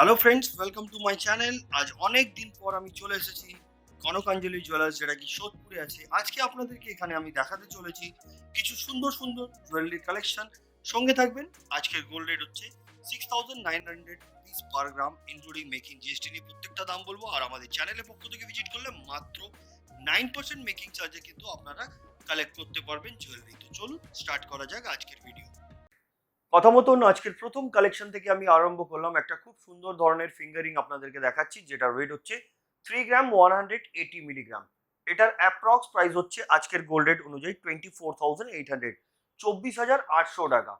Hello friends welcome to my channel আজ অনেক দিন পর আমি চলে এসেছি কনকাঞ্জলি জুয়েলার্স যেটা কি সোদপুরে আছে। আজকে আপনাদেরকে এখানে আমি দেখাতে চলেছি কিছু সুন্দর সুন্দর জুয়েলারি কালেকশন সঙ্গে থাকবেন, আজকের গোল্ড রেট হচ্ছে six thousand nine hundred rupees per gram including making GST নিয়ে প্রত্যেকটা দাম বলব। আর আমাদের চ্যানেলের পক্ষ থেকে ভিজিট করলে মাত্র নাইন পার্সেন্ট মেকিং চার্জে কিন্তু আপনারা কালেক্ট করতে পারবেন জুয়েলারি তো চলুন স্টার্ট করা যাক আজকের ভিডিও কথা মতন আজকের প্রথম কালেকশন থেকে আমি আরম্ভ করলাম একটা খুব সুন্দর ধরনের ফিঙ্গারিং আপনাদেরকে দেখাচ্ছি, যেটা ওয়েট হচ্ছে three gram one hundred eighty milligram এটার অ্যাপ্রক্স প্রাইস হচ্ছে আজকের গোল্ড রেট অনুযায়ী twenty four thousand eight hundred চব্বিশ হাজার আটশো টাকা।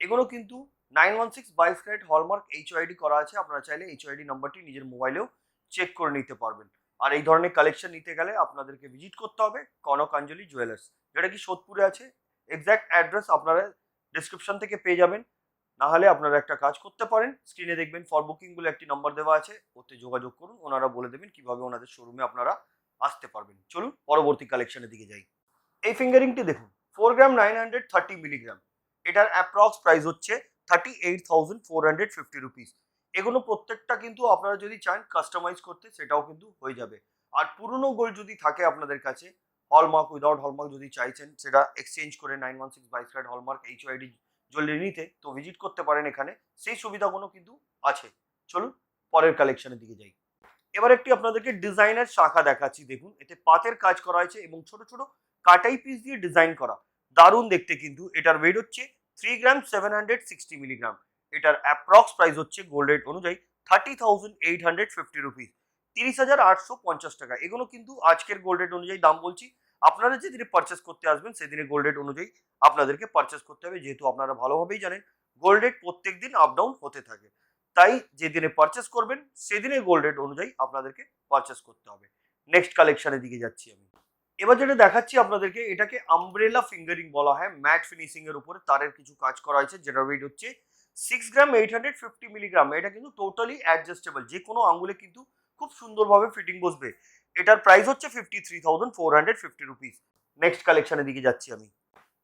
এগুলো কিন্তু নাইন ওয়ান সিক্স বাইশ ক্যারেট হলমার্ক এইচ এইচওআইডি করা আছে, আপনারা চাইলে এইচ এইচওআইডি নাম্বারটি নিজের মোবাইলেও চেক করে নিতে পারবেন। আর এই ধরনের কালেকশন নিতে গেলে আপনাদেরকে ভিজিট করতে হবে কনকাঞ্জলি জুয়েলার্স যেটা কি সোদপুরে আছে এক্স্যাক্ট অ্যাড্রেস আপনারা ডিসক্রিপশন থেকে পেয়ে যাবেন। না হলে আপনারা একটা কাজ করতে পারেন। স্ক্রিনে দেখবেন ফর বুকিং বলে একটি নাম্বার দেওয়া আছে। ওতে যোগাযোগ করুন, ওনারা বলে দেবেন কীভাবে ওনাদের শোরুমে আপনারা আসতে পারবেন। চলুন পরবর্তী কালেকশনের দিকে যাই। এই ফিঙ্গারিংটি দেখুন four gram nine hundred thirty milligram এটার অ্যাপ্রক্স প্রাইস হচ্ছে thirty eight thousand four hundred fifty rupees এগুলো প্রত্যেকটা কিন্তু আপনারা যদি চান কাস্টমাইজ করতে, সেটাও কিন্তু হয়ে যাবে। আর পুরনো গোল্ড যদি থাকে আপনাদের কাছে হলমার্ক উইদাউট হলমার্ক যদি চাইছেন, সেটা এক্সচেঞ্জ করে নাইন ওয়ান সিক্স বাইশ ক্যারেট হলমার্ক এইচওআইডি জুয়েলারি নিতে, তো ভিজিট করতে পারেন এখানে। সেই সুবিধাগুলো কিন্তু আছে। চলুন, পরের কালেকশনের দিকে যাই। এবার একটি আপনাদেরকে ডিজাইনের শাখা দেখাচ্ছি, দেখুন। এতে পাতের কাজ করা হয়েছে এবং ছোট ছোট কাটাই পিস দিয়ে ডিজাইন করা। দারুণ দেখতে কিন্তু। এটার ওয়েট হচ্ছে three gram seven hundred sixty milligram এটার অ্যাপ্রক্স প্রাইস হচ্ছে গোল্ড রেট অনুযায়ী thirty thousand eight hundred fifty rupees তিরিশ হাজার আটশো পঞ্চাশ টাকা। এগুলো কিন্তু আজকের গোল্ড রেট অনুযায়ী দাম বলছি। আপনারা যেদিনে পারচেস করতে আসবেন, সেদিনে গোল্ড রেট অনুযায়ী আপনাদেরকে পারচেস করতে হবে। যেহেতু আপনারা ভালোভাবেই জানেন গোল্ড রেট প্রত্যেক দিন আপ ডাউন হতে থাকে। তাই যেদিনে পারচেস করবেন, সেদিনে গোল্ড রেট অনুযায়ী আপনাদেরকে পারচেস করতে হবে। নেক্সট কালেকশনের দিকে যাচ্ছি আমি। এবার যেটা দেখাচ্ছি আপনাদেরকে, এটাকে আমব্রেলা ফিঙ্গারিং বলা হয়। ম্যাট ফিনিশিং এর উপরে তারের কিছু কাজ করা হয়েছে, যেটা ওয়েট হচ্ছে six gram eight hundred fifty milligram এটা কিন্তু টোটালি অ্যাডজাস্টেবল যে কোনো আঙ্গুলে কিন্তু খুব সুন্দরভাবে ফিটিং বসবে। এটার প্রাইস হচ্ছে fifty three thousand four hundred fifty rupees next কালেকশনের দিকে যাচ্ছি আমি।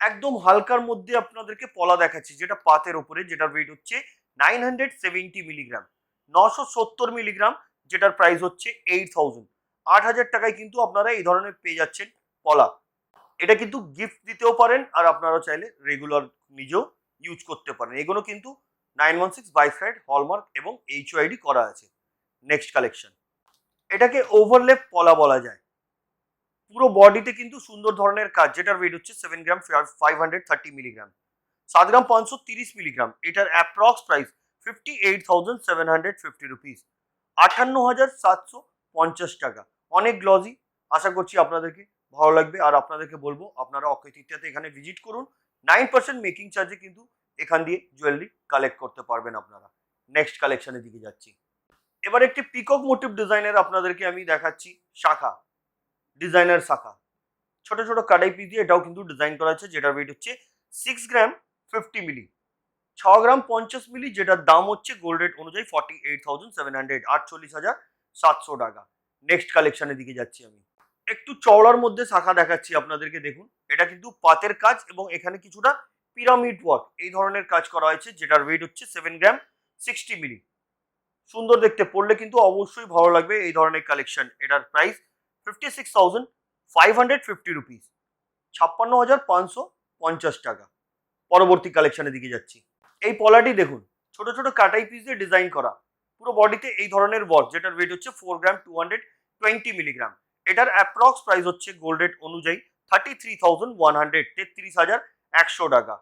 একদম হালকার মধ্যে আপনাদেরকে পলা দেখাচ্ছি, যেটা পাতের উপরে, যেটার ওয়েট হচ্ছে নাইন হান্ড্রেড সেভেন্টি মিলিগ্রাম নশো সত্তর মিলিগ্রাম যেটার প্রাইস হচ্ছে এইট থাউজেন্ড আট হাজার টাকায় কিন্তু আপনারা এই ধরনের পেয়ে যাচ্ছেন পলা। এটা কিন্তু গিফট দিতেও পারেন, আর আপনারা চাইলে রেগুলার নিজেও ইউজ করতে পারেন। এগুলো কিন্তু নাইন ওয়ান সিক্স বাইশ ফাইভ হলমার্ক এবং এইচ এইচওআইডি করা আছে। নেক্সট কালেকশন এটাকে ওভারলেপ পলা বলা যায়। পুরো বডিতে কিন্তু সুন্দর ধরনের কাজ, যেটার ওয়েট হচ্ছে seven gram five hundred thirty milligram সাত গ্রাম পাঁচশো তিরিশ মিলিগ্রাম এটার approx price fifty eight thousand seven hundred fifty rupees আটান্ন হাজার সাতশো পঞ্চাশ টাকা। অনেক গ্লজি আশা করছি আপনাদেরকে ভালো লাগবে। আর আপনাদেরকে বলব, আপনারা অক্ষয় এখানে ভিজিট করুন। নাইন পার্সেন্ট মেকিং চার্জে কিন্তু এখান দিয়ে জুয়েলারি কালেক্ট করতে পারবেন আপনারা। নেক্সট কালেকশনের দিকে যাচ্ছি। এবার একটি পিকক মোটিভ ডিজাইনের আপনাদেরকে আমি দেখাচ্ছি, শাখা ডিজাইনার শাখা। ছোট ছোট কাটাই পিস দিয়ে এটাও কিন্তু ডিজাইন করা আছে যেটার ওয়েট হচ্ছে সিক্স গ্রাম ফিফটি মিলি ছ গ্রাম পঞ্চাশ মিলি যেটার দাম হচ্ছে গোল্ড রেট অনুযায়ী forty eight thousand seven hundred আটচল্লিশ হাজার সাতশো টাকা। নেক্সট কালেকশনের দিকে যাচ্ছি আমি। একটু চওড়ার মধ্যে শাখা দেখাচ্ছি আপনাদেরকে, দেখুন। এটা কিন্তু পাতের কাজ এবং এখানে কিছুটা পিরামিড ওয়ার্ক এই ধরনের কাজ করা হয়েছে, যেটার ওয়েট হচ্ছে সেভেন গ্রাম সিক্সটি মিলি সুন্দর দেখতে, পড়লে কিন্তু অবশ্যই ভালো লাগবে এই ধরনের কালেকশন এটার price fifty six thousand five hundred fifty rupees ছাপ্পান্ন হাজার পাঁচশো পঞ্চাশ টাকা। পরবর্তী কালেকশনের দিকে যাচ্ছি। এই পলাটি দেখুন, ছোট ছোট কাটাই পিস দিয়ে ডিজাইন করা। পুরো বডিতে এই ধরনের ওয়ার্ক যেটার ওয়েট হচ্ছে four gram two hundred twenty milligram এটার অ্যাপ্রক্স প্রাইস হচ্ছে গোল্ড রেট অনুযায়ী thirty three thousand one hundred তেত্রিশ হাজার একশো টাকা।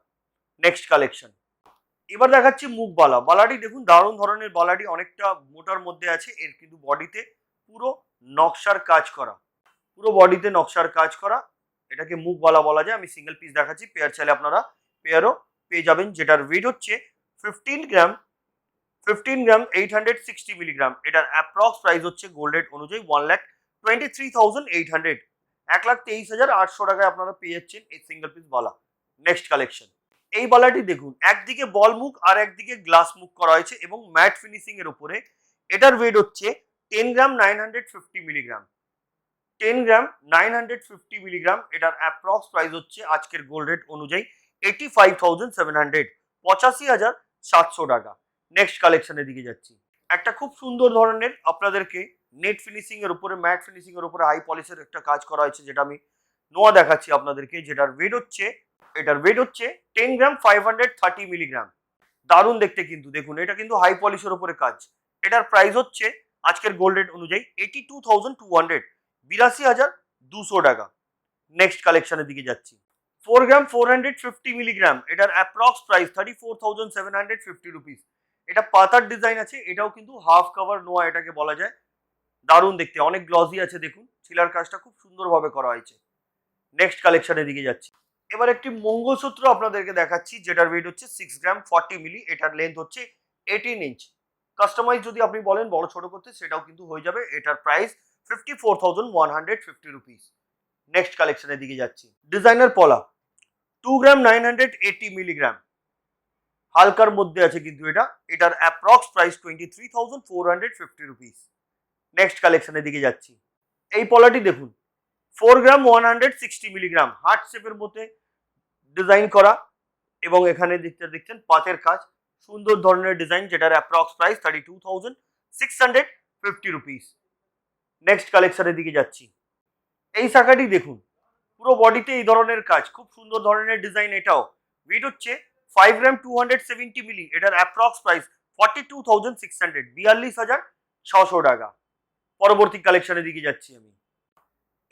নেক্সট কালেকশন এবার দেখাচ্ছি মুখ বালা। বালাটি দেখুন, দারুণ ধরনের বালাটি অনেকটা মোটার মধ্যে আছে, এর কিন্তু বডিতে পুরো নকশার কাজ করা। পুরো বডিতে নকশার কাজ করা। এটাকে মুখ বালা বলা যায়। আমি সিঙ্গেল পিস দেখাচ্ছি। পেয়ার চাইলে আপনারা পেয়ারও পেয়ে যাবেন। যেটার ওয়েট হচ্ছে fifteen gram fifteen gram eight hundred sixty milligram এটার অ্যাপ্রক্স প্রাইস হচ্ছে গোল্ড রেট অনুযায়ী one lakh twenty three thousand eight hundred এক লাখ তেইশ হাজার আটশো টাকায় আপনারা পেয়ে যাচ্ছেন এই সিঙ্গেল পিস বালা। নেক্সট কালেকশন এই বলাটি দেখুন, একদিকে বল মুখ আর একদিকে গ্লাস মুখ করা হয়েছে এবং ম্যাট ফিনিশিং এর উপরে। এটার ওয়েট হচ্ছে ten gram nine hundred fifty milligram ten gram nine hundred fifty milligram এটার অ্যাপ্রক্স প্রাইস হচ্ছে আজকের গোল্ড রেট অনুযায়ী eighty five thousand seven hundred পঁচাশি হাজার সাতশো টাকা। নেক্সট কালেকশনের দিকে যাচ্ছি। একটা খুব সুন্দর ধরনের আপনাদেরকে নেট ফিনিশিং এর উপরে ম্যাট ফিনিশিং এর উপরে হাই পলিশের একটা কাজ করা হয়েছে, যেটা আমি নোয়া দেখাচ্ছি আপনাদেরকে, যেটার ওয়েট হচ্ছে এটার ওয়েট হচ্ছে ten gram five hundred thirty milligram দারুণ দেখতে কিন্তু, দেখুন, এটা কিন্তু হাই পলিশের উপরে কাজ। এটার প্রাইস হচ্ছে আজকের গোল্ড রেট অনুযায়ী eighty two thousand two hundred বিরাশি হাজার দুশো টাকা। নেক্সট কালেকশনের দিকে যাচ্ছি। Four gram four hundred fifty milligram এটার approx price thirty four thousand seven hundred fifty rupees এটা পাতার ডিজাইন আছে, এটাও কিন্তু হাফ কভার নোয়া এটাকে বলা যায়। দারুণ দেখতে, অনেক গ্লসি আছে, দেখুন। ছিলার কাজটা খুব সুন্দরভাবে করা হয়েছে। নেক্সট কালেকশনের দিকে যাচ্ছি। এবার একটি মঙ্গলসূত্র আপনাদেরকে দেখাচ্ছি, যেটার ওয়েট হচ্ছে সিক্স গ্রাম ফর্টি মিলি এটার লেন্থ হচ্ছে এইটিন ইঞ্চ কাস্টমাইজ যদি আপনি বলেন বড় ছোট করতে, সেটাও কিন্তু হয়ে যাবে। এটার price fifty four thousand one hundred fifty rupees next কালেকশনের দিকে যাচ্ছি। ডিজাইনার পলা two gram nine hundred eighty milligram হালকার মধ্যে আছে কিন্তু এটা। এটার approx price twenty three thousand four hundred fifty rupees next কালেকশনের দিকে যাচ্ছি। এই পলাটি দেখুন। Four gram one hundred sixty milligram heart শেপের মধ্যে ডিজাইন করা এবং এখানে দেখতে দেখছেন পাতের কাজ, সুন্দর ধরনের ডিজাইন যেটার approx price thirty two thousand six hundred fifty rupees next কালেকশনের দিকে যাচ্ছি। এই শাখাটি দেখুন, পুরো বডিতে এই ধরনের কাজ, খুব সুন্দর ধরনের ডিজাইন এটাও। ওয়েট হচ্ছে five gram two hundred seventy milli এটার approx price forty two thousand six hundred বিয়াল্লিশ হাজার ছশো টাকা। পরবর্তী কালেকশনের দিকে যাচ্ছি আমি।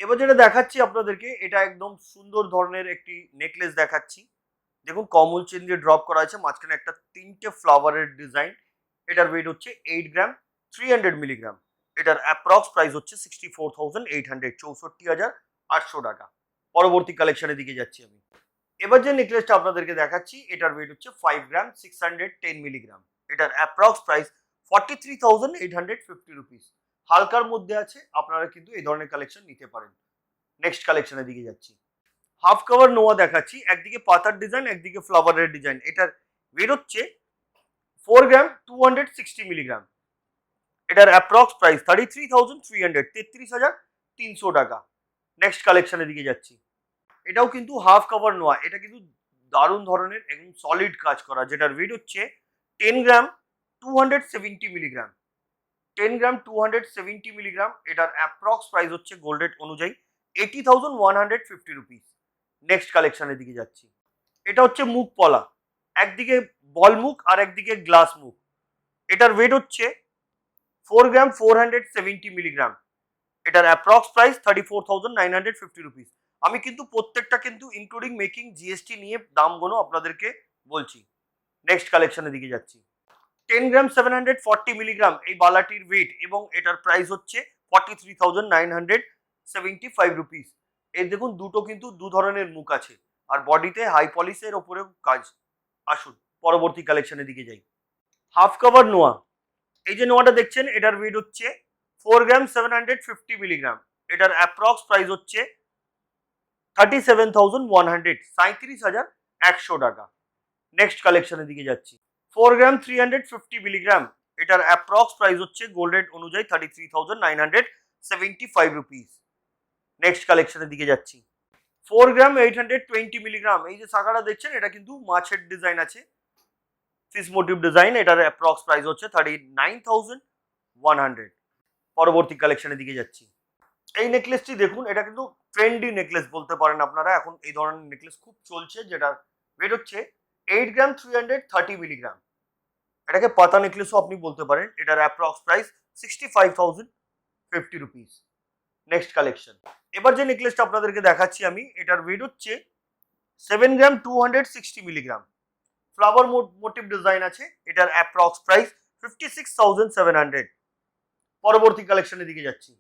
এবার যেটা দেখাচ্ছি আপনাদেরকে, এটা একদম সুন্দর ধরনের একটি নেকলেস দেখাচ্ছি। দেখুন, কমল চেন দিয়ে ড্রপ করা আছে, মাঝখানে একটা তিনটে ফ্লাওয়ারের ডিজাইন এটার ওয়েট হচ্ছে eight gram three hundred milligram এটার অ্যাপ্রক্স প্রাইস হচ্ছে sixty four thousand eight hundred চৌষট্টি হাজার টাকা। পরবর্তী কালেকশনের দিকে যাচ্ছি আমি। এবার যে নেকলেসটা আপনাদেরকে দেখাচ্ছি, এটার ওয়েট হচ্ছে five gram six hundred ten milligram এটার approx price forty three thousand eight hundred fifty rupees হালকার মধ্যে আছে, আপনারা কিন্তু এই ধরনের কালেকশন নিতে পারেন। নেক্সট কালেকশনের দিকে যাচ্ছি। হাফ কভার নোয়া দেখাচ্ছি, একদিকে পাতার ডিজাইন একদিকে ফ্লাওয়ারের ডিজাইন এটার ওয়েট হচ্ছে four gram two hundred sixty milligram এটার approx price thirty three thousand three hundred তেত্রিশ হাজার তিনশো টাকা। নেক্সট কালেকশনের দিকে যাচ্ছি। এটাও কিন্তু হাফ কভার নোয়া এটা কিন্তু দারুণ ধরনের, একদম সলিড কাজ করা। যেটার ওয়েট হচ্ছে ten gram two hundred seventy milligram ten gram two hundred seventy milligram এটার অ্যাপ্রক্স প্রাইস হচ্ছে গোল্ড রেট অনুযায়ী eighty thousand one hundred fifty rupees next কালেকশনের দিকে যাচ্ছি। এটা হচ্ছে মুখ পলা। একদিকে বল মুখ আর একদিকে গ্লাস মুখ। এটার ওয়েট হচ্ছে four gram four hundred seventy milligram এটার approx price thirty four thousand nine hundred fifty rupees আমি কিন্তু প্রত্যেকটা কিন্তু ইনক্লুডিং মেকিং জিএসটি নিয়ে দামগুলো আপনাদেরকে বলছি। নেক্সট কালেকশনের দিকে যাচ্ছি। Ten gram seven hundred forty milligram এই বালাটির ওয়েট এবং এটার প্রাইস হচ্ছে forty three thousand nine hundred seventy five rupees এর দেখুন, দুটো কিন্তু দু ধরনের মুখ আছে। আর বডিতে হাই পলিশের ওপরেও কাজ। আসুন, পরবর্তী কালেকশনের দিকে যাই। হাফ কভার নোয়া। এই যে নোয়াটা দেখছেন, এটার ওয়েট হচ্ছে four gram seven hundred fifty milligram এটার অ্যাপ্রক্স প্রাইস হচ্ছে thirty seven thousand one hundred সাঁত্রিশ হাজার একশো টাকা। নেক্সট কালেকশনের দিকে যাচ্ছি। Four gram three hundred fifty milligram এটার অ্যাপ্রক্স প্রাইস হচ্ছে গোল্ড রেট অনুযায়ী thirty three thousand nine hundred seventy five rupees next কালেকশনের দিকে যাচ্ছি। Four gram eight hundred twenty milligram এই যে শাখাটা দেখছেন, এটা কিন্তু মাছের ডিজাইন আছে। ফিস মোটিভ ডিজাইন এটার অ্যাপ্রক্স প্রাইস হচ্ছে thirty nine thousand one hundred পরবর্তী কালেকশনের দিকে যাচ্ছি। এই নেকলেসটি দেখুন, এটা কিন্তু ট্রেন্ডি নেকলেস বলতে পারেন আপনারা। এখন এই ধরনের নেকলেস খুব চলছে, যেটার ওয়েট হচ্ছে eight gram three hundred thirty milligram এটাকে পাতা নেকলেসও আপনি বলতে পারেন, এটার approx price sixty five thousand fifty rupees next collection এবার যে নেকলেসটা আপনাদেরকে দেখাচ্ছি আমি, এটার ওয়েট হচ্ছে seven gram two hundred sixty milligram flower motif design আছে, এটার approx price fifty six thousand seven hundred পরবর্তী কালেকশনের দিকে যাচ্ছি।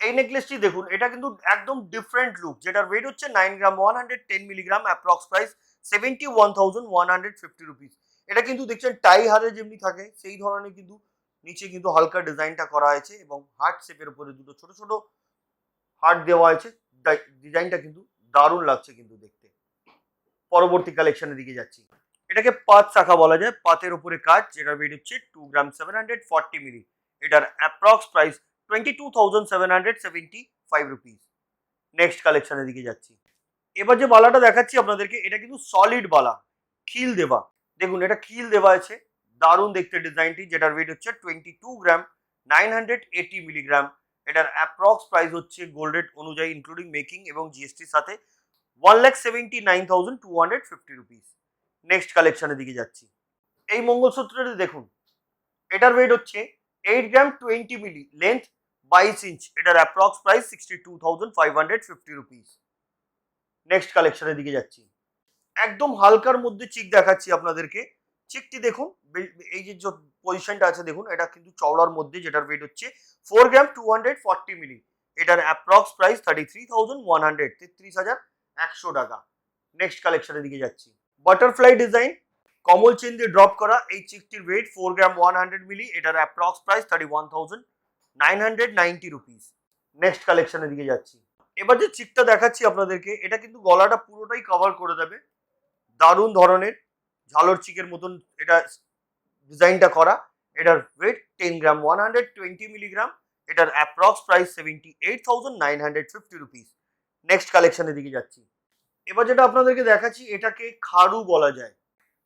এই নেকলেসটি দেখুন, এটা কিন্তু একদম ডিফারেন্ট লুক যেটার ওয়েট হচ্ছে nine gram one hundred ten milligram approx price seventy one thousand one hundred fifty rupees এটা কিন্তু দেখছেন টাই হারে যেমনি থাকে, সেই ধরনের কিন্তু নিচে কিন্তু হালকা ডিজাইনটা করা হয়েছে এবং হার্ট শেপের উপরে দুটো ছোট ছোট হার্ট দেওয়া আছে ডিজাইনটা কিন্তু দারুণ লাগছে কিন্তু দেখতে। পরবর্তী কালেকশনের দিকে যাচ্ছি। এটাকে পাঁচ শাখা বলা যায়। পাতের উপরে কাজ যেটা ওয়েট হচ্ছে two gram seven hundred forty milli এটার approx price twenty two thousand seven hundred seventy five rupees next কালেকশনের দিকে যাচ্ছি। এবার যে বালাটা দেখাচ্ছি আপনাদেরকে, এটা কিন্তু সলিড বালা খিল দেওয়া। দেখুন, এটা খিল দেওয়া আছে। দারুণ দেখতে ডিজাইনটি, যেটার ওয়েট হচ্ছে twenty two gram nine hundred eighty milligram এটার অ্যাপ্রক্স প্রাইস হচ্ছে গোল্ড রেট অনুযায়ী ইনক্লুডিং মেকিং এবং জিএসটির সাথে one lakh seventy nine thousand two hundred fifty rupees next কালেকশনের দিকে যাচ্ছি। এই মঙ্গলসূত্রটি দেখুন। এটার ওয়েট হচ্ছে eight gram twenty milli length বাইশ ইঞ্চ এটার approx price sixty two thousand five hundred fifty rupees next কালেকশনের দিকে যাচ্ছি। একদম হালকার মধ্যে চিক দেখাচ্ছি আপনাদেরকে। চিকটি দেখুন এই যে পজিশনটা আছে দেখুন, এটা কিন্তু চওড়ার মধ্যে যেটার ওয়েট হচ্ছে four gram two hundred milli এটার approx price thirty three thousand one hundred হাজার একশো টাকা। নেক্সট কালেকশনের দিকে যাচ্ছি। বাটারফ্লাই ডিজাইন কমল চেন দিয়ে ড্রপ করা, এই চিকটির weight four gram one hundred milli এটার approx price thirty one thousand nine hundred ninety rupees next কালেকশনের দিকে যাচ্ছি। এবার যে চিকটা দেখাচ্ছি আপনাদেরকে, এটা কিন্তু গলাটা পুরোটাই কভার করে দেবে। দারুণ ধরনের ঝালর চিকের মতন এটা ডিজাইনটা করা। এটার weight ten gram one hundred twenty milligram এটার approx price seventy eight thousand nine hundred fifty rupees next কালেকশনের দিকে যাচ্ছি। এবার যেটা আপনাদেরকে দেখাচ্ছি, এটাকে খাড়ু বলা যায়।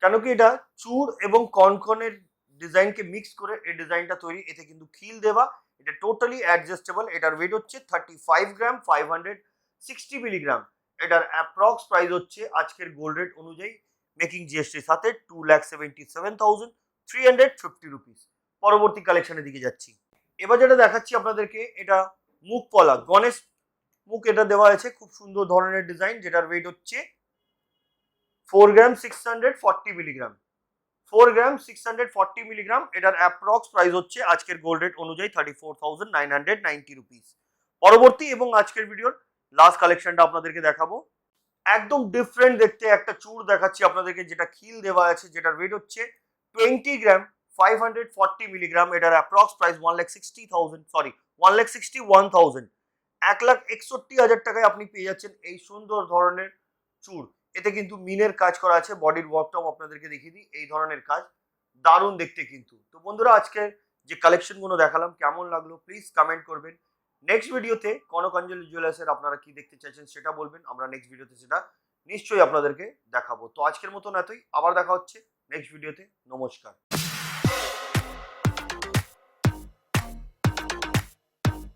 কেন কি এটা চুর এবং কনকনের ডিজাইনকে মিক্স করে এই ডিজাইনটা তৈরি। এতে কিন্তু খিল দেওয়া, এটা টোটালি অ্যাডজাস্টেবল এটার ওয়েট হচ্ছে thirty five gram five hundred sixty milligram এটার অ্যাপ্রক্স প্রাইস হচ্ছে আজকের গোল্ড রেট অনুযায়ী মেকিং জিএসটির সাথে two lakh seventy seven thousand three hundred fifty rupees পরবর্তী কালেকশনের দিকে যাচ্ছি। এবার যেটা দেখাচ্ছি আপনাদেরকে, এটা মুখ পলা গণেশ মুখ এটা দেওয়া আছে, খুব সুন্দর ধরনের ডিজাইন যেটার ওয়েট হচ্ছে four gram six hundred forty milligram four gram six hundred forty milligram এটার অ্যাপ্রক্স প্রাইস হচ্ছে আজকের গোল্ড রেট অনুযায়ী thirty four thousand nine hundred ninety rupees পরবর্তী এবং আজকের ভিডিওর লাস্ট কালেকশনটা আপনাদেরকে দেখাবো। একদম ডিফারেন্ট দেখতে একটা চূড় দেখাচ্ছি আপনাদেরকে, যেটা খিল দেওয়া আছে, যেটার ওয়েট হচ্ছে twenty gram five hundred forty milligram এটার approx price one lakh sixty thousand sorry one lakh sixty one thousand এক লাখ একষট্টি হাজার টাকায় আপনি পেয়ে যাচ্ছেন এই সুন্দর ধরনের চূড় এতে কিন্তু মিনের কাজ করা আছে বডির ওয়ার্কটাও আপনাদেরকে দেখিয়ে দিই, এই ধরনের কাজ দারুণ দেখতে কিন্তু। তো বন্ধুরা, আজকে যে কালেকশনগুলো দেখালাম, কেমন লাগল? প্লিজ কমেন্ট করবেন। নেক্সট ভিডিওতে কনকাঞ্জলি জুয়েলার্সের আপনারা কি দেখতে চাইছেন সেটা বলবেন, আমরা নেক্সট ভিডিওতে সেটা নিশ্চয়ই আপনাদেরকে দেখাবো। তো আজকের মতন এতই, আবার দেখা হচ্ছে নেক্সট ভিডিওতে নমস্কার।